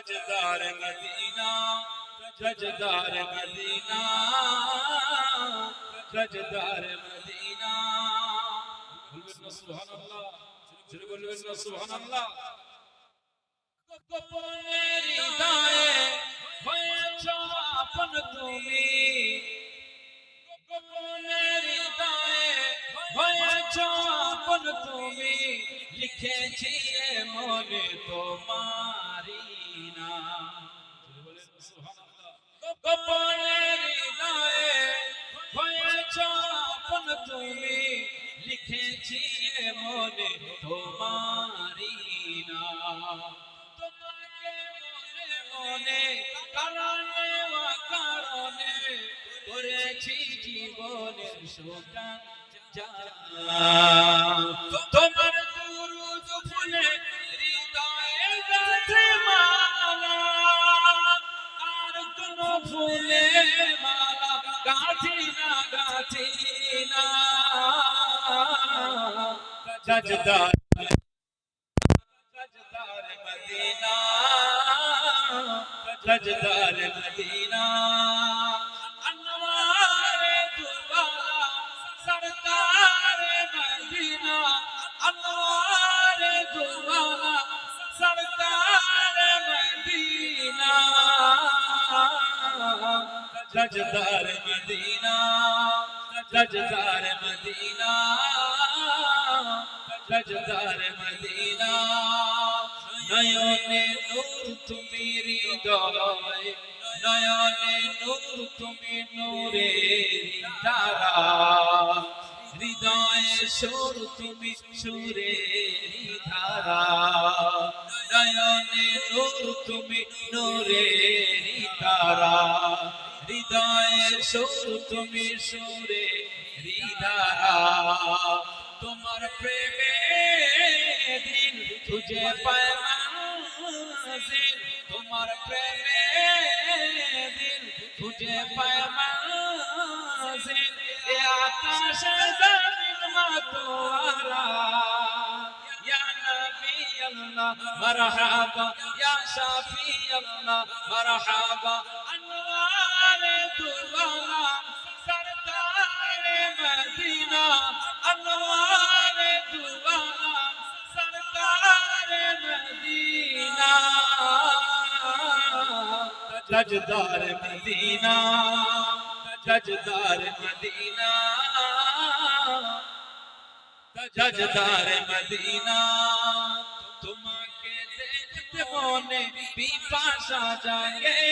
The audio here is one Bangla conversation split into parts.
تجدار مدینہ تجدار مدینہ تجدار مدینہ বলবেন না সুবহান আল্লাহ জোরে বলবেন না সুবহান আল্লাহ গোপনে হৃদয়ে হয়েছ আপন তুমি গোপনে হৃদয়ে হয়েছ আপন তুমি লিখেছিলে মনে তোমারি না। তোমাকে মনে মনে কারণে কারণে করেছি শোকান তোমার দুরুদ ফুলে হৃদয়ে গাছে আর কোন ফুলে মালা গাছি না গাছি না। تجدار تجدار مدینہ تجدار مدینہ انوار دعا سرکار مدینہ انوار دعا سرکار مدینہ تجدار مدینہ تجدار مدینہ লজদার মদিনা, নয়নে নূর তুমি হৃদয়, নয়নে নূর তুমি নূরে তারা, হৃদয়ে সুর তুমি সুরে ধারা নয়নে নূর তুমি নূরে তারা, হৃদয়ে সুর তুমি সুরে ধারা তোমার প্রেমে দিন খুঁজে পায় মানসিন তোমার প্রেমে দিন খুঁজে পায় মানসিন এ আকাশ জামিন মাতোয়ারা الله مرحبا يا شافي الله مرحبا انوار دولا سردار مدينه انوار تجدار مدینہ تجدار مدینہ تجدار مدینہ তোমাকে দেখতে মনে পিপাসা জাগে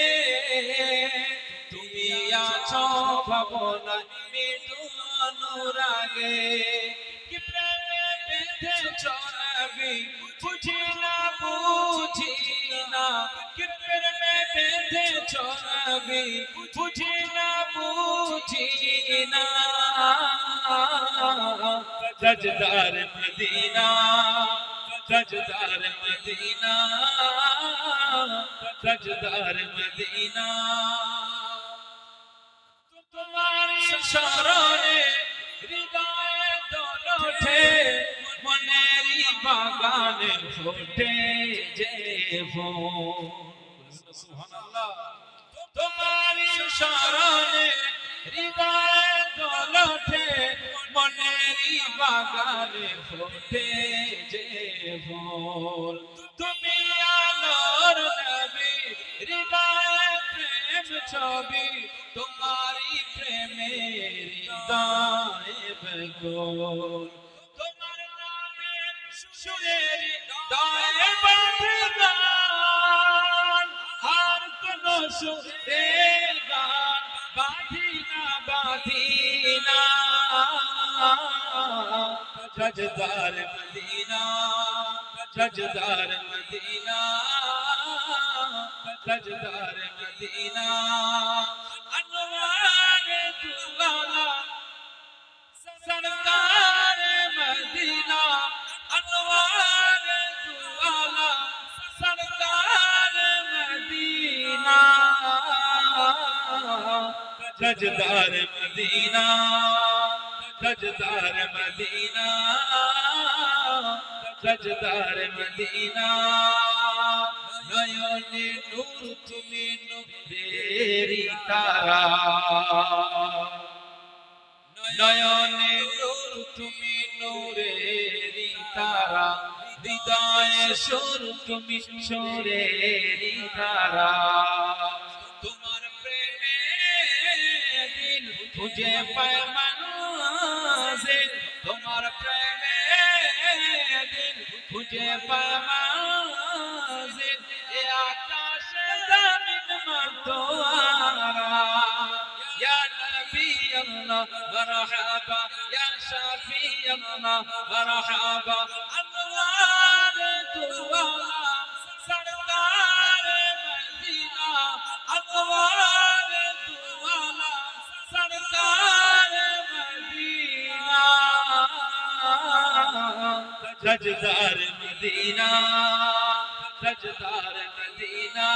তুমি আছো ভাবনা মিটু অনুরাগে বেঁধেছ নবী বুঝি না বুঝি না। জজদার মদিনা জজদার মদিনা জজদার মদিনা। তোমার স্মরণে হৃদয়ে দোল ওঠে মনেরি বাগানে ফোটে যে সুবহানাল্লাহ তোমার স্মরণে হৃদয়ে দোল ওঠে মনেরি বাগানে ফোটে যে ফুল। তুমি আলোর নবী হৃদয়ে প্রেম ছবি তোমারি প্রেমে হৃদয়ে বেগোল তোমার নামে সুরের কোন সুরে গান বাঁধি না বাঁধি না জজদার মদিনা জজদার মদিনা জজদার মদিনা। تجدار مدینہ تجدار مدینہ تجدار مدینہ۔ নয়নে নূর তুমি নূরেরি তারা নয়নে নূর তুমি নূরেরি তারা হৃদয়ে সুর তুমি সুরেরি তারা খুঁজে পায় মানুষ তোমার প্রেমে দিন, খুঁজে পায় মানুষ এ আকাশে জামিন মাতোয়ারা। ইয়া ইয়া শাফি আল্লাহ আল্লাহ তুওয়া খজদার মদিনা খজদার মদিনা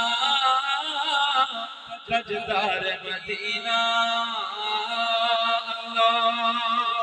খজদার মদিনা। আল্লাহ।